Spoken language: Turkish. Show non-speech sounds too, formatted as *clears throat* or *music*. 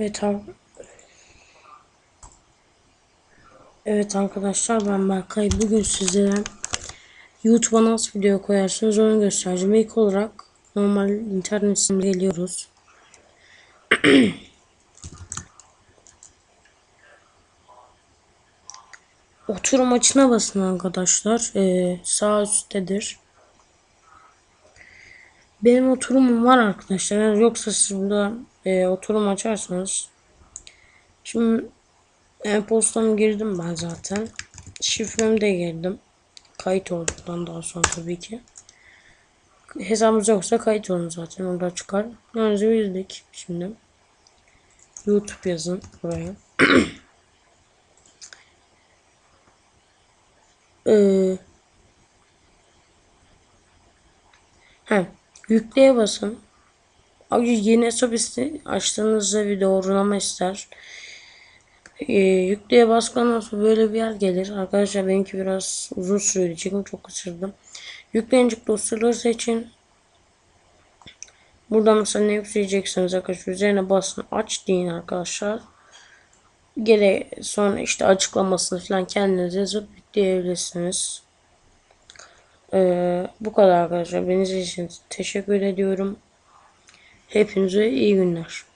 Evet Evet arkadaşlar ben Berkay. Bugün sizlere YouTube'a nasıl video koyarsınız onu göstereceğim. İlk olarak normal internet sitemize geliyoruz. *clears throat* Oturum açına basın arkadaşlar. Ee, sağ üsttedir. Benim oturumum var arkadaşlar. Yani yoksa siz burada e, oturum açarsanız. Şimdi e-postamı girdim ben zaten. Şifremi de girdim. Kayıt olduktan daha sonra tabii ki. Hesabımız yoksa kayıt olun zaten. Orada çıkar. Yani girdik şimdi. YouTube yazın buraya. *clears throat* ee, he, yükleye basın. Abi yeni hesap açtığınızda bir doğrulama ister. Ee, yükleye bastıktan sonra böyle bir yer gelir. Arkadaşlar benimki biraz uzun sürdü çünkü çok kaçırdım. Yüklenecek dosyaları seçin. Burada mesela ne yükleyeceksiniz arkadaşlar üzerine basın aç deyin arkadaşlar. Gele sonra işte açıklamasını falan kendiniz yazıp yükleyebilirsiniz. Ee, bu kadar arkadaşlar. Beni için teşekkür ediyorum. Hepinize iyi günler.